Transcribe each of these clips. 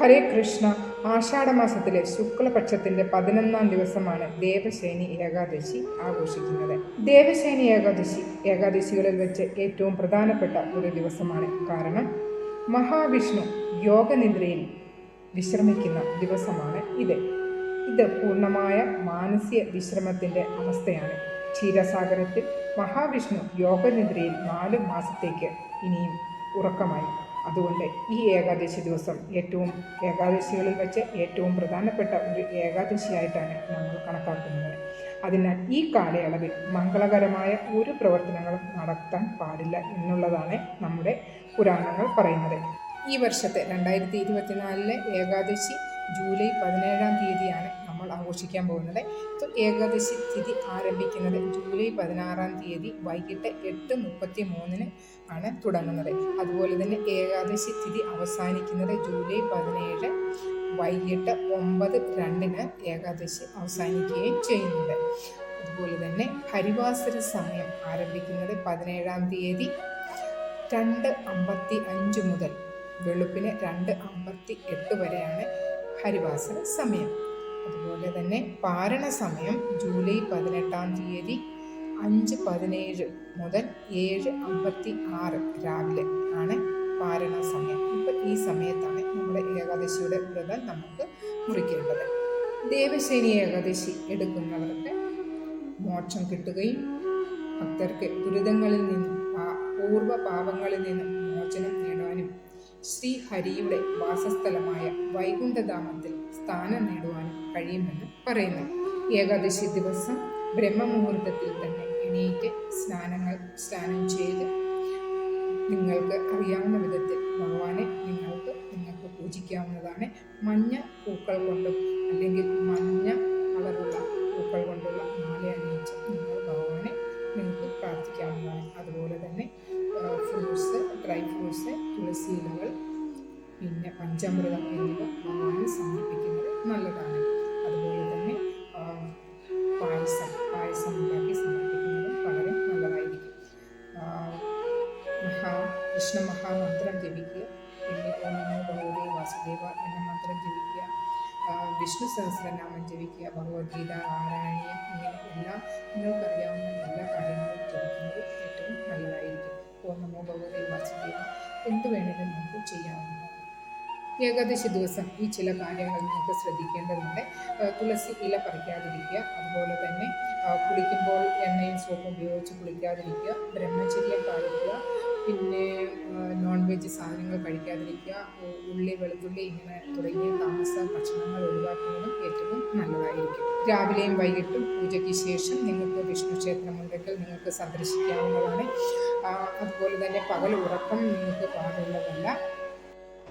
ഹരേ കൃഷ്ണ. ആഷാഢമാസത്തിലെ ശുക്ലപക്ഷത്തിന്റെ പതിനൊന്നാം ദിവസമാണ് ദേവശേനി ഏകാദശി ആഘോഷിക്കുന്നത്. ദേവശേനി ഏകാദശി ഏകാദശികളിൽ വെച്ച് ഏറ്റവും പ്രധാനപ്പെട്ട ഒരു ദിവസമാണ്. കാരണം മഹാവിഷ്ണു യോഗനിദ്രയിൽ വിശ്രമിക്കുന്ന ദിവസമാണ് ഇത്. ഇത് പൂർണമായ മാനസിക വിശ്രമത്തിന്റെ അവസ്ഥയാണ്. ക്ഷീരസാഗരത്തിൽ മഹാവിഷ്ണു യോഗനിദ്രയിൽ നാല് മാസത്തേക്ക് ഇനിയും ഉറക്കമായി അതുകൊണ്ട് ഈ ഏകാദശി ദിവസം ഏറ്റവും ഏകാദശികളിൽ വെച്ച് ഏറ്റവും പ്രധാനപ്പെട്ട ഒരു ഏകാദശിയായിട്ടാണ് നമ്മൾ കണക്കാക്കുന്നത്. അതിനാൽ ഈ കാലയളവിൽ മംഗളകരമായ ഒരു പ്രവർത്തനങ്ങളും നടത്താൻ പാടില്ല എന്നുള്ളതാണ് നമ്മുടെ പുരാണങ്ങൾ പറയുന്നത്. ഈ വർഷത്തെ രണ്ടായിരത്തി ഇരുപത്തിനാലിലെ ഏകാദശി ജൂലൈ പതിനേഴാം തീയതിയാണ് ആഘോഷിക്കാൻ പോകുന്നത്. ഏകാദശി തിഥി ആരംഭിക്കുന്നത് ജൂലൈ പതിനാറാം തീയതി വൈകിട്ട് എട്ട് മുപ്പത്തി മൂന്നിന് ആണ് തുടങ്ങുന്നത്. അതുപോലെ തന്നെ ഏകാദശി തിഥി അവസാനിക്കുന്നത് ജൂലൈ പതിനേഴ് വൈകിട്ട് ഒമ്പത് രണ്ടിന് ഏകാദശി അവസാനിക്കുകയും ചെയ്യുന്നുണ്ട്. അതുപോലെ തന്നെ ഹരിവാസര സമയം ആരംഭിക്കുന്നത് പതിനേഴാം തീയതി രണ്ട് അമ്പത്തി അഞ്ച് മുതൽ വെളുപ്പിന് രണ്ട് അമ്പത്തി എട്ട് വരെയാണ് ഹരിവാസര സമയം. അതുപോലെ തന്നെ പാരണ സമയം ജൂലൈ പതിനെട്ടാം തീയതി അഞ്ച് പതിനേഴ് മുതൽ ഏഴ് അമ്പത്തി ആറ് രാവിലെ ആണ് പാരണ സമയം. ഇപ്പം ഈ സമയത്താണ് നമ്മുടെ ഏകാദശിയുടെ വ്രതം നമുക്ക് മുറിക്കേണ്ടത്. ദേവശേനി ഏകാദശി എടുക്കുന്നവർക്ക് മോക്ഷം കിട്ടുകയും ഭക്തർക്ക് ദുരിതങ്ങളിൽ നിന്നും പൂർവ പാപങ്ങളിൽ നിന്നും മോചനം ശ്രീഹരിയുടെ വാസസ്ഥലമായ വൈകുണ്ഠധാമത്തിൽ സ്ഥാനം നേടുവാനും കഴിയുമെന്ന് പറയുന്നു. ഏകാദശി ദിവസം ബ്രഹ്മമുഹൂർത്തത്തിൽ തന്നെ എണീറ്റ് സ്നാനങ്ങൾ സ്നാനം ചെയ്ത് നിങ്ങൾക്ക് അറിയാവുന്ന വിധത്തിൽ ഭഗവാനെ നിങ്ങൾക്ക് നിങ്ങൾക്ക് പൂജിക്കാവുന്നതാണ് മഞ്ഞ പൂക്കൾ കൊണ്ടും അല്ലെങ്കിൽ മഞ്ഞ കളറുള്ള പൂക്കൾ കൊണ്ടുള്ള പ്രാർത്ഥിക്കാവുന്നതാണ്. അതുപോലെ തന്നെ ഫ്രൂട്ട്സ് ഡ്രൈ ഫ്രൂട്ട്സ് തുളസി ഇലകൾ പിന്നെ പഞ്ചാമൃതം എന്നിവ ഭഗവാന് സമർപ്പിക്കുന്നത് നല്ലതാണ്. അതുപോലെ തന്നെ പായസം പായസം ഉണ്ടാക്കി സമർപ്പിക്കുന്നതും വളരെ നല്ലതായിരിക്കും. മഹാ കൃഷ്ണ മഹാമന്ത്രം ജപിക്കുക പിന്നെ ഓം ഭഗവതേ വാസുദേവ എന്ന മന്ത്രം ജപിക്കുക വിഷ്ണു സഹസ്രനാമം ജപിക്കുക ഭഗവത്ഗീത നാരായണീയം ഇങ്ങനെ എല്ലാ നിങ്ങൾക്കറിയാവുന്ന എന്ത് വേണമെങ്കിലും നമുക്ക് ചെയ്യാവുന്നതാണ്. ഏകാദശി ദിവസം ഈ ചില കാര്യങ്ങൾ നിങ്ങൾക്ക് ശ്രദ്ധിക്കേണ്ടതുണ്ട്. തുളസി ഇല പറിക്കാതിരിക്കുക അതുപോലെ തന്നെ കുളിക്കുമ്പോൾ എണ്ണയും സോപ്പും ഉപയോഗിച്ച് കുളിക്കാതിരിക്കുക ബ്രഹ്മചര്യം പാലിക്കുക പിന്നെ നോൺ വെജ് സാധനങ്ങൾ കഴിക്കാതിരിക്കുക ഉള്ളി വെളുത്തുള്ളി ഇങ്ങനെ തുടങ്ങിയ താമസ ഭക്ഷണങ്ങൾ ഒഴിവാക്കുന്നതും ഏറ്റവും നല്ലതായിരിക്കും. രാവിലെയും വൈകിട്ടും പൂജയ്ക്ക് ശേഷം നിങ്ങൾക്ക് വിഷ്ണു ക്ഷേത്രമുണ്ടെങ്കിൽ നിങ്ങൾക്ക് സന്ദർശിക്കാവുന്നതാണ്. അതുപോലെ തന്നെ പകൽ ഉറക്കം നിങ്ങൾക്ക് പാടുള്ളതല്ല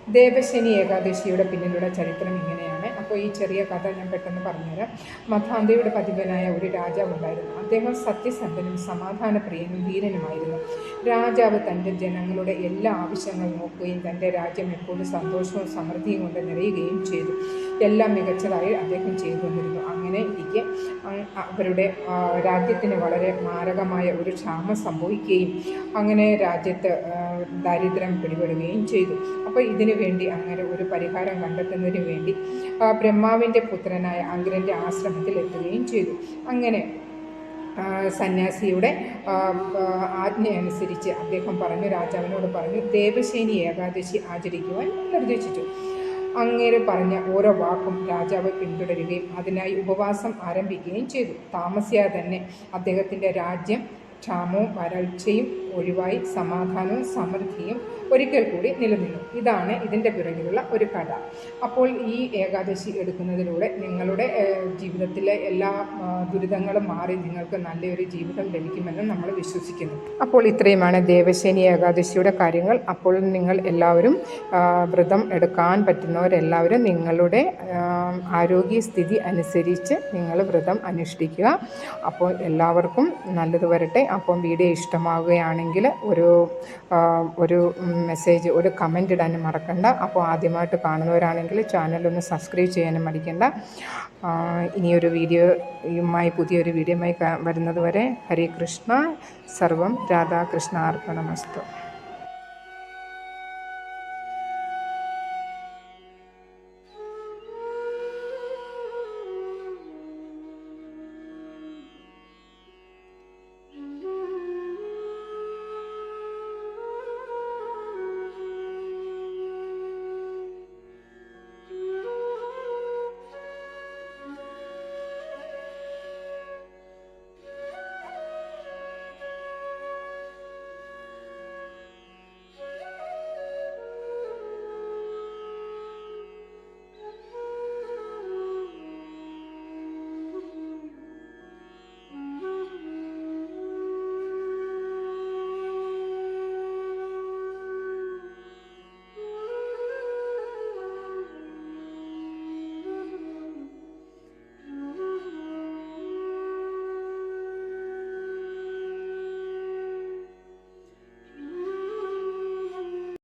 ദേവശനി ഏകാദശിയുടെ പിന്നിലുള്ള ചരിത്രം ഇങ്ങനെയാണ്. അപ്പോൾ ഈ ചെറിയ കഥ ഞാൻ പെട്ടെന്ന് പറഞ്ഞുതരാം. മഥാന്തയുടെ പതിവനായ ഒരു രാജാവുണ്ടായിരുന്നു. അദ്ദേഹം സത്യസന്ധനും സമാധാനപ്രിയനും ധീരനുമായിരുന്നു. രാജാവ് തന്റെ ജനങ്ങളുടെ എല്ലാ ആവശ്യങ്ങളും നോക്കുകയും തന്റെ രാജ്യം എപ്പോഴും സന്തോഷവും സമൃദ്ധിയും കൊണ്ട് നിറയുകയും ചെയ്തു. എല്ലാം മികച്ചതായി അദ്ദേഹം ചെയ്തു വന്നിരുന്നു. അങ്ങനെ ഇരിക്കെ അവരുടെ രാജ്യത്തിന് വളരെ മാരകമായ ഒരു ക്ഷാമം സംഭവിക്കുകയും അങ്ങനെ രാജ്യത്ത് ദാരിദ്ര്യം പിടിപെടുകയും ചെയ്തു. അപ്പോൾ ഇതിനു വേണ്ടി അങ്ങനെ ഒരു പരിഹാരം കണ്ടെത്തുന്നതിന് വേണ്ടി ബ്രഹ്മാവിന്റെ പുത്രനായ അഗ്രന്റെ ആശ്രമത്തിൽ എത്തുകയും ചെയ്തു. അങ്ങനെ സന്യാസിയുടെ ആജ്ഞ അനുസരിച്ച് അദ്ദേഹം പറഞ്ഞു രാജാവിനോട് പറഞ്ഞു ദേവശേനി ഏകാദശി ആചരിക്കുവാൻ നിർദ്ദേശിച്ചു. അങ്ങേര് പറഞ്ഞ ഓരോ വാക്കും രാജാവ് പിന്തുടരുകയും അതിനായി ഉപവാസം ആരംഭിക്കുകയും ചെയ്തു. താമസിയാതെ തന്നെ അദ്ദേഹത്തിന്റെ രാജ്യം ക്ഷാമവും വരൾച്ചയും ഒഴിവായി സമാധാനവും സമൃദ്ധിയും ഒരിക്കൽ കൂടി നിലനിന്നു. ഇതാണ് ഇതിന്റെ പിറകിലുള്ള ഒരു കഥ. അപ്പോൾ ഈ ഏകാദശി എടുക്കുന്നതിലൂടെ നിങ്ങളുടെ ജീവിതത്തിലെ എല്ലാ ദുരിതങ്ങളും മാറി നിങ്ങൾക്ക് നല്ലൊരു ജീവിതം ലഭിക്കുമെന്ന് നമ്മൾ വിശ്വസിക്കുന്നു. അപ്പോൾ ഇത്രയുമാണ് ദേവശേനി ഏകാദശിയുടെ കാര്യങ്ങൾ. അപ്പോൾ നിങ്ങൾ എല്ലാവരും വ്രതം എടുക്കാൻ പറ്റുന്നവരെല്ലാവരും നിങ്ങളുടെ ആരോഗ്യസ്ഥിതി അനുസരിച്ച് നിങ്ങൾ വ്രതം അനുഷ്ഠിക്കുക. അപ്പോൾ എല്ലാവർക്കും നല്ലത് വരട്ടെ. അപ്പം വീഡിയോ ഇഷ്ടമാവുകയാണെങ്കിൽ ഒരു ഒരു മെസ്സേജ് ഒരു കമന്റ് ഇടാനും മറക്കണ്ട. അപ്പോൾ ആദ്യമായിട്ട് കാണുന്നവരാണെങ്കിൽ ചാനലൊന്ന് സബ്സ്ക്രൈബ് ചെയ്യാനും മടിക്കണ്ട. ഇനിയൊരു വീഡിയോയുമായി പുതിയൊരു വീഡിയോയുമായി വരുന്നതുവരെ വരുന്നത് വരെ ഹരേ കൃഷ്ണ. സർവം രാധാകൃഷ്ണ അർപ്പണമസ്തു